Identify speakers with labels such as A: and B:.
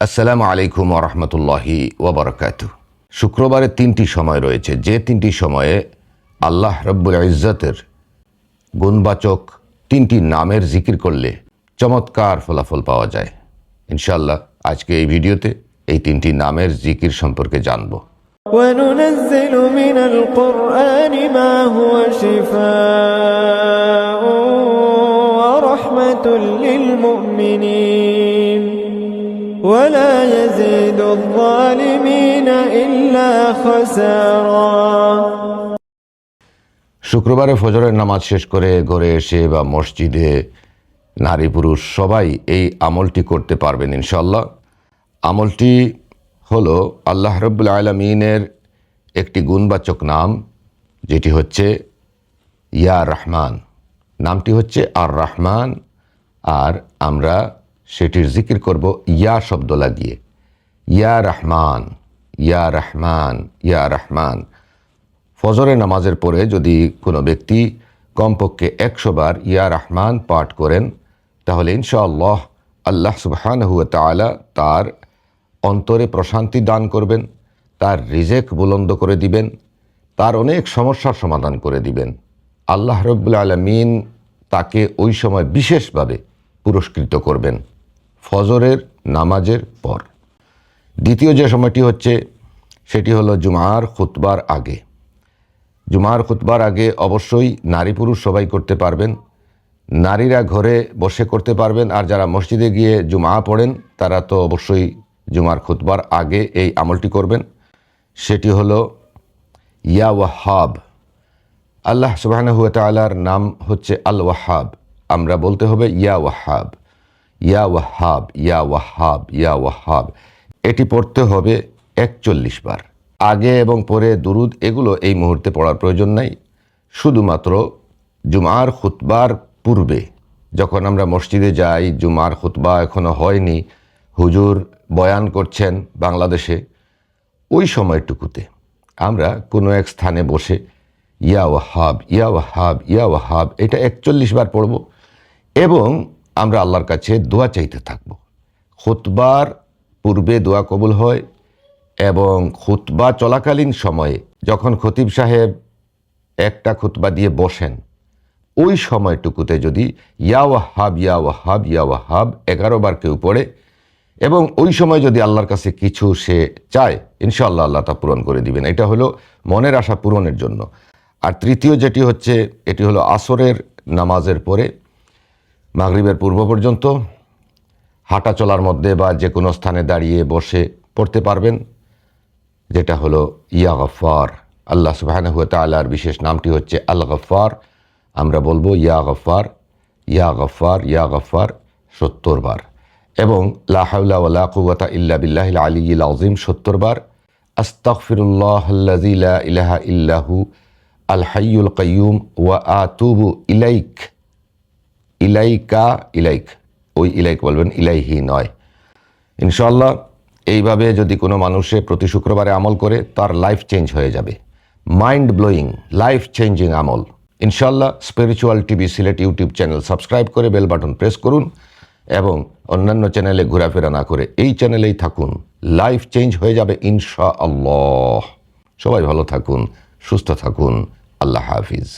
A: আসসালামু আলাইকুম রহমতুল্লাহি ওবরকাত শুক্রবারে তিনটি সময় রয়েছে যে তিনটি সময়ে আল্লাহ রব্বুল ইজ্জতের গুণবাচক তিনটি নামের জিকির করলে চমৎকার ফলাফল পাওয়া যায় ইনশাল্লাহ আজকে এই ভিডিওতে এই তিনটি নামের জিকির সম্পর্কে জানব
B: وننزل من القرآن ما هو شفاء ورحمة للمؤمنين ولا يزيد الظالمين إلا خسارا
A: শুক্রবারে ফজরের নামাজ শেষ করে ঘরে এসে বা মসজিদে নারী পুরুষ সবাই এই আমলটি করতে পারবেন ইনশাল্লাহ আমলটি হলো আল্লাহ রব্বুল আলমিনের একটি গুণবাচক নাম যেটি হচ্ছে ইয়া রহমান নামটি হচ্ছে আর রহমান আর আমরা সেটির জিকির করব, ইয়া শব্দ লাগিয়ে। ইয়া রহমান ইয়া রহমান ইয়া রহমান। ফজরে নামাজের পরে যদি কোনো ব্যক্তি কমপক্ষে একশো বার ইয়া রহমান পাঠ করেন, তাহলে ইনশাআল্লাহ আল্লাহ সুবহান হুয়া তালা তার অন্তরে প্রশান্তি দান করবেন, তার রিজেক বুলন্দ করে দিবেন, তার অনেক সমস্যার সমাধান করে দিবেন। আল্লাহ রব্বুল আলমিন তাকে ওই সময় বিশেষভাবে পুরস্কৃত করবেন। ফজরের নামাজের পর। দ্বিতীয় যে সময়টি হচ্ছে, সেটি হলো জুমার খুতবার আগে। জুমার খুতবার আগে অবশ্যই নারী পুরুষ সবাই করতে পারবেন। নারীরা ঘরে বসে করতে পারবেন, আর যারা মসজিদে গিয়ে জুমা পড়েন, তারা তো অবশ্যই জুমার খুতবার আগে এই আমলটি করবেন। সেটি হলো, ইয়া ওয়াহাব। আল্লাহ সুবাহান হুয়া তালার নাম হচ্ছে আল ওয়াহাব আমরা বলতে হবে ইয়া ওয়াহাব। ইয়া ওয়াহাব ইয়া ওয়াহাব ইয়া ওয়াহাব। এটি পড়তে হবে একচল্লিশ বার। আগে এবং পরে দুরুদ, এগুলো এই মুহূর্তে পড়ার প্রয়োজন নাই। শুধুমাত্র জুমার খুতবার পূর্বে, যখন আমরা মসজিদে যাই, জুমার খুতবা এখনও হয়নি, হুজুর বয়ান করছেন বাংলাদেশে, ওই সময়টুকুতে আমরা কোনো এক স্থানে বসে ইয়া ওয়াহাব ইয়া ওয়াহাব ইয়া ওয়াহাব, এটা একচল্লিশ বার পড়ব। এবং আমরা আল্লাহর কাছে দোয়া চাইতে থাকব। খুতবার পূর্বে দোয়া কবুল হয় এবং খুতবা চলাকালীন সময়ে যখন খতিব সাহেব একটা খুতবা দিয়ে বসেন, ওই সময়টুকুতে যদি ইয়া ওয়াহাব ইয়া ওয়াহাব ইয়া ওয়াহাব এগারো বার কেউ পড়ে এবং ওই সময় যদি আল্লাহর কাছে কিছু সে চায়, ইনশাআল্লাহ আল্লাহ তা পূরণ করে দিবেন। এটা হলো মনের আশা পূরণের জন্য। আর তৃতীয় যেটি হচ্ছে, এটি হলো আসরের নামাজের পরে মাগরিবের পূর্ব পর্যন্ত হাঁটা চলার মধ্যে বা যে কোনো স্থানে দাঁড়িয়ে বসে পড়তে পারবেন, যেটা হলো ইয়া গফার আল্লাহ সুবাহান হুয়া তালার বিশেষ নামটি হচ্ছে আল গফার আমরা বলব ইয়া গফার ইয়া গফার ইয়া গফার সত্তর বার। এবং লাহাউলা ওয়ালা কুওয়াতা ইল্লা বিল্লাহ আলী আজিম সত্তর বার। লা ইলাহা ইল্লাহু আল হাইয়ুল কাইয়ুম ওয়া আতুবু ইলাইক। ইলাইকা, ইলাইক, ওই ইলাইক বলবেন, ইলাইহি নয়। ইনশাল্লাহ এইভাবে যদি কোনো মানুষে প্রতি শুক্রবারে আমল করে, তার লাইফ চেঞ্জ হয়ে যাবে। মাইন্ড ব্লোয়িং লাইফ চেঞ্জিং আমল। ইনশাল্লাহ spiritual TV Sylhet YouTube channel subscribe করে বেল বাটন প্রেস করুন এবং অন্যান্য চ্যানেলে ঘোরাফেরা না করে এই চ্যানেলেই থাকুন। লাইফ চেঞ্জ হয়ে যাবে ইনশা আল্লাহ সবাই ভালো থাকুন, সুস্থ থাকুন। আল্লাহ হাফিজ।